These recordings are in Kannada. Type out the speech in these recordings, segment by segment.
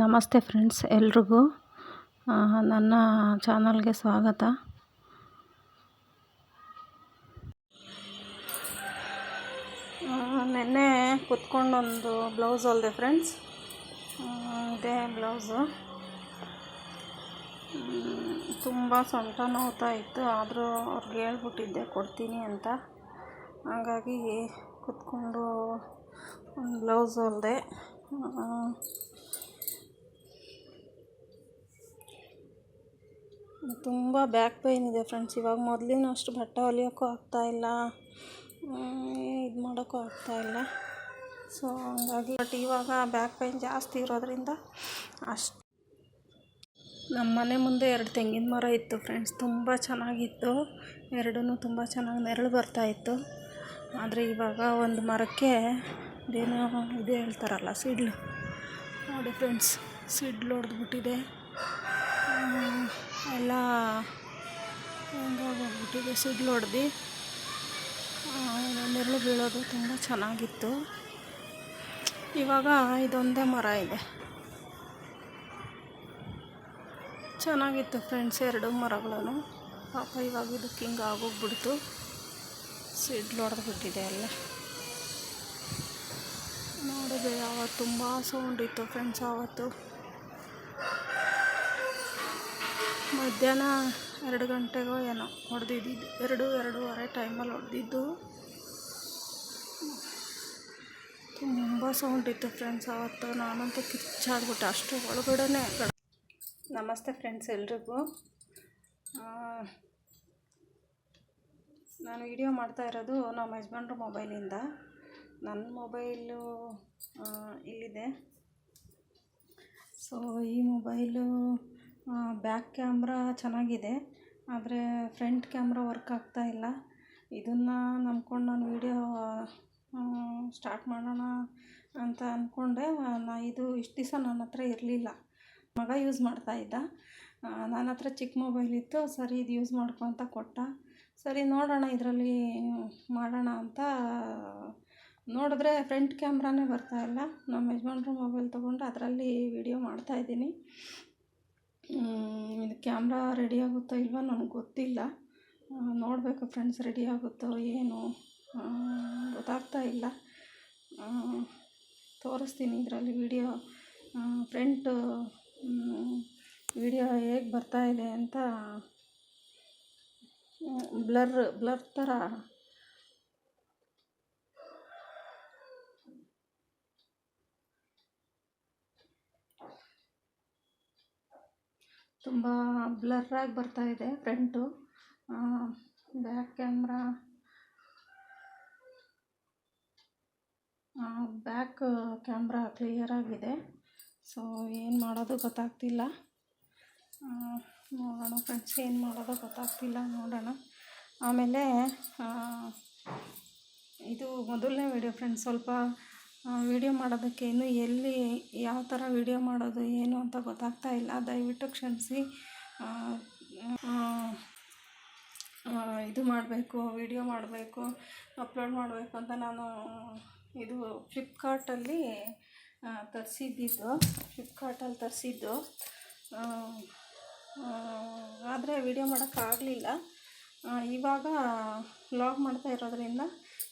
ನಮಸ್ತೆ ಫ್ರೆಂಡ್ಸ್ ಎಲ್ರಿಗೂ. ನನ್ನ ಚಾನಲ್ಗೆ ಸ್ವಾಗತ. ನೆನ್ನೆ ಕುತ್ಕೊಂಡೊಂದು ಬ್ಲೌಸ್ ಹೊಲ್ದೆ ಫ್ರೆಂಡ್ಸ್. ಇದೇ ಬ್ಲೌಸು. ತುಂಬ ಸೊಂಟ ನೋವ್ತಾ ಇತ್ತು, ಆದರೂ ಅವ್ರಿಗೆ ಹೇಳ್ಬಿಟ್ಟಿದ್ದೆ, ಕೊಡ್ತೀನಿ ಅಂತ. ಹಾಗಾಗಿ ಕುತ್ಕೊಂಡು ಒಂದು ಬ್ಲೌಸ್ ಹೊಲ್ದೆ. ತುಂಬ ಬ್ಯಾಕ್ ಪೈನ್ ಇದೆ ಫ್ರೆಂಡ್ಸ್. ಇವಾಗ ಮೊದಲಿನಷ್ಟು ಬಟ್ಟೆ ಹೊಲಿಯೋಕ್ಕೂ ಆಗ್ತಾಯಿಲ್ಲ ಇದು ಮಾಡೋಕ್ಕೂ ಆಗ್ತಾಯಿಲ್ಲ ಸೊ ಹಂಗಾಗಿ ಬಟ್ ಇವಾಗ ಬ್ಯಾಕ್ ಪೈನ್ ಜಾಸ್ತಿ ಇರೋದರಿಂದ ಅಷ್ಟು ನಮ್ಮ ಮನೆ ಮುಂದೆ ಎರಡು ತೆಂಗಿನ ಮರ ಇತ್ತು ಫ್ರೆಂಡ್ಸ್. ತುಂಬ ಚೆನ್ನಾಗಿತ್ತು. ಎರಡೂ ತುಂಬ ಚೆನ್ನಾಗಿ ನೆರಳು ಬರ್ತಾಯಿತ್ತು ಆದರೆ ಇವಾಗ ಒಂದು ಮರಕ್ಕೆ ಇದೇನೋ ಇದು ಹೇಳ್ತಾರಲ್ಲ, ಸಿಡ್ಲು. ನೋಡಿ ಫ್ರೆಂಡ್ಸ್, ಸಿಡ್ಲು ಹೊಡೆದ್ಬಿಟ್ಟಿದೆ ಎಲ್ಲ ಹಂಗಾಗೋಗ್ಬಿಟ್ಟಿದೆ ಸಿಡ್ಲು ಹೊಡೆದು. ನೆರಳು ಬೀಳೋದು ತುಂಬ ಚೆನ್ನಾಗಿತ್ತು. ಇವಾಗ ಇದೊಂದೇ ಮರ ಇದೆ. ಚೆನ್ನಾಗಿತ್ತು ಫ್ರೆಂಡ್ಸ್ ಎರಡು ಮರಗಳನ್ನು. ಪಾಪ ಇವಾಗ ಇದಕ್ಕೆ ಹಿಂಗೆ ಆಗೋಗ್ಬಿಡ್ತು. ಸಿಡ್ಲು ಹೊಡೆದ್ಬಿಟ್ಟಿದೆ ಎಲ್ಲ. ನೋಡಿದೆ ಆವತ್ತು ತುಂಬ ಸೌಂಡ್ ಇತ್ತು ಫ್ರೆಂಡ್ಸ್ ಆವತ್ತು ಮಧ್ಯಾಹ್ನ ಎರಡು ಗಂಟೆಗೋ ಏನೋ ಹೊಡೆದಿದ್ದು ಎರಡು, ಎರಡೂವರೆ ಟೈಮಲ್ಲಿ ಹೊಡೆದಿದ್ದು. ತುಂಬ ಸೌಂಡ್ ಇತ್ತು ಫ್ರೆಂಡ್ಸ್ ಅವತ್ತು. ನಾನಂತೂ ಕಿಚ್ಚಾಡ್ಬಿಟ್ಟೆ ಅಷ್ಟು ಒಳಗಡೆನೇ ನಮಸ್ತೆ ಫ್ರೆಂಡ್ಸ್ ಎಲ್ರಿಗೂ. ನಾನು ವಿಡಿಯೋ ಮಾಡ್ತಾ ಇರೋದು ನಮ್ಮ ಯಜಮಾನ್ರ ಮೊಬೈಲಿಂದ ನನ್ನ ಮೊಬೈಲು ಇಲ್ಲಿದೆ. ಸೊ ಈ ಮೊಬೈಲು ಬ್ಯಾಕ್ ಕ್ಯಾಮ್ರಾ ಚೆನ್ನಾಗಿದೆ, ಆದರೆ ಫ್ರಂಟ್ ಕ್ಯಾಮ್ರಾ ವರ್ಕ್ ಆಗ್ತಾ ಇಲ್ಲ. ಇದನ್ನು ನಂಬ್ಕೊಂಡು ನಾನು ವೀಡಿಯೋ ಸ್ಟಾರ್ಟ್ ಮಾಡೋಣ ಅಂತ ಅಂದ್ಕೊಂಡೆ ನಾ ಇದು ಇಷ್ಟು ದಿವಸ ನನ್ನ ಹತ್ರ ಇರಲಿಲ್ಲ. ಮಗ ಯೂಸ್ ಮಾಡ್ತಾ ಇದ್ದ. ನನ್ನ ಹತ್ರ ಚಿಕ್ಕ ಮೊಬೈಲ್ ಇತ್ತು. ಸರಿ, ಇದು ಯೂಸ್ ಮಾಡ್ಕೊ ಅಂತ ಕೊಟ್ಟ. ಸರಿ, ನೋಡೋಣ ಇದರಲ್ಲಿ ಮಾಡೋಣ ಅಂತ. ನೋಡಿದ್ರೆ ಫ್ರಂಟ್ ಕ್ಯಾಮ್ರಾನೇ ಬರ್ತಾಯಿಲ್ಲ ನಮ್ಮ ಯಜಮಾನ್ರು ಮೊಬೈಲ್ ತೊಗೊಂಡು ಅದರಲ್ಲಿ ವಿಡಿಯೋ ಮಾಡ್ತಾಯಿದ್ದೀನಿ ಇದು ಕ್ಯಾಮ್ರಾ ರೆಡಿ ಆಗುತ್ತೋ ಇಲ್ವೋ ನನಗೆ ಗೊತ್ತಿಲ್ಲ. ನೋಡಬೇಕು ಫ್ರೆಂಡ್ಸ್ ರೆಡಿ ಆಗುತ್ತೋ ಏನು. ಗೊತ್ತಾಗ್ತಾ ಇಲ್ಲ. ತೋರಿಸ್ತೀನಿ ಇದರಲ್ಲಿ ವೀಡಿಯೋ ಫ್ರೆಂಟ್ ವಿಡಿಯೋ ಹೇಗೆ ಬರ್ತಾಯಿದೆ ಅಂತ ಬ್ಲರ್ ಬ್ಲರ್ ಥರ ತುಂಬ ಬ್ಲರ್ರಾಗಿ ಬರ್ತಾಯಿದೆ front. Back camera. Back camera ಕ್ಲಿಯರಾಗಿದೆ so, ಏನು ಮಾಡೋದು ಗೊತ್ತಾಗ್ತಿಲ್ಲ. ನೋಡೋಣ ಫ್ರೆಂಡ್ಸ್, ಏನು ಮಾಡೋದು ಗೊತ್ತಾಗ್ತಿಲ್ಲ ನೋಡೋಣ. ಆಮೇಲೆ ಇದು ಮೊದಲನೇ ವೀಡಿಯೋ ಫ್ರೆಂಡ್ಸ್, ಸ್ವಲ್ಪ ವೀಡಿಯೋ ಮಾಡೋದಕ್ಕೆ ಇನ್ನೂ ಎಲ್ಲಿ ಯಾವ ಥರ ವಿಡಿಯೋ ಮಾಡೋದು, ಏನು ಅಂತ ಗೊತ್ತಾಗ್ತಾ ಇಲ್ಲ. ದಯವಿಟ್ಟು ಕ್ಷಮಿಸಿ. ಇದು ಮಾಡಬೇಕು ವಿಡಿಯೋ ಮಾಡಬೇಕು ಅಪ್ಲೋಡ್ ಮಾಡಬೇಕು ಅಂತ ನಾನು ಇದು ಫ್ಲಿಪ್ಕಾರ್ಟಲ್ಲಿ ತರಿಸಿದ್ದಿದ್ದು ಫ್ಲಿಪ್ಕಾರ್ಟಲ್ಲಿ ತರಿಸಿದ್ದು. ಆದರೆ ವಿಡಿಯೋ ಮಾಡೋಕ್ಕಾಗಲಿಲ್ಲ. ಇವಾಗ ವ್ಲಾಗ್ ಮಾಡ್ತಾ ಇರೋದರಿಂದ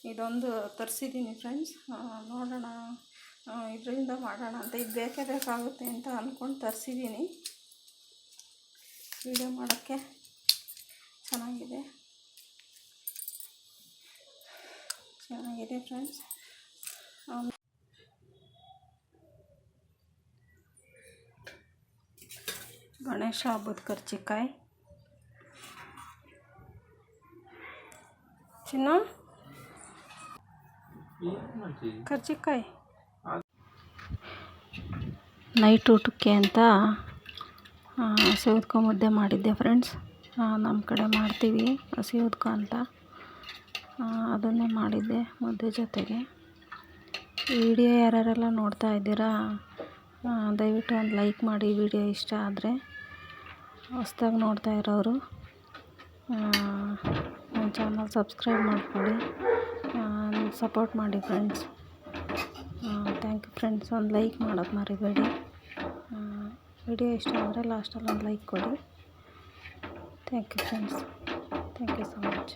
ಇದೊಂದು ತರಿಸಿದ್ದೀನಿ ಫ್ರೆಂಡ್ಸ್ ನೋಡೋಣ. ಇದರಿಂದ ಮಾಡೋಣ ಅಂತ. ಇದು ಬೇಕೇ ಬೇಕಾಗುತ್ತೆ ಅಂತ ಅಂದ್ಕೊಂಡು ತರಿಸಿದ್ದೀನಿ ವೀಡಿಯೋ ಮಾಡೋಕ್ಕೆ ಚೆನ್ನಾಗಿದೆ. ಚೆನ್ನಾಗಿದೆ ಫ್ರೆಂಡ್ಸ್ ಗಣೇಶ ಹಬ್ಬದ ಕರ್ಚಿಕಾಯಿ. ಚಿನ್ನ? ಕರ್ಜಿಕಾಯಿ. ನೈಟ್ ಊಟಕ್ಕೆ ಅಂತ ಹಸಿ ಮುದ್ದೆ ಮಾಡಿದ್ದೆ ಫ್ರೆಂಡ್ಸ್ ನಮ್ಮ ಕಡೆ ಮಾಡ್ತೀವಿ ಹಸಿ ಉದ್ಕೊ ಅಂತ ಅದನ್ನೇ ಮಾಡಿದ್ದೆ ಮುದ್ದೆ ಜೊತೆಗೆ. ವಿಡಿಯೋ ಯಾರ್ಯಾರೆಲ್ಲ ನೋಡ್ತಾ ಇದ್ದೀರಾ ದಯವಿಟ್ಟು ಒಂದು ಲೈಕ್ ಮಾಡಿ ವಿಡಿಯೋ ಇಷ್ಟ ಆದರೆ ಹೊಸ್ದಾಗಿ ನೋಡ್ತಾ ಇರೋರು ನನ್ನ ಚಾನಲ್ ಸಬ್ಸ್ಕ್ರೈಬ್ ಮಾಡ್ಕೊಳ್ಳಿ. ಸಪೋರ್ಟ್ ಮಾಡಿ ಫ್ರೆಂಡ್ಸ್ ಥ್ಯಾಂಕ್ ಯು ಫ್ರೆಂಡ್ಸ್ ಒಂದು ಲೈಕ್ ಮಾಡೋದು ಮರಿಬೇಡಿ. ವಿಡಿಯೋ ಇಷ್ಟ ಆದರೆ ಲಾಸ್ಟಲ್ಲಿ ಒಂದು ಲೈಕ್ ಕೊಡಿ. Thank you friends thank you so much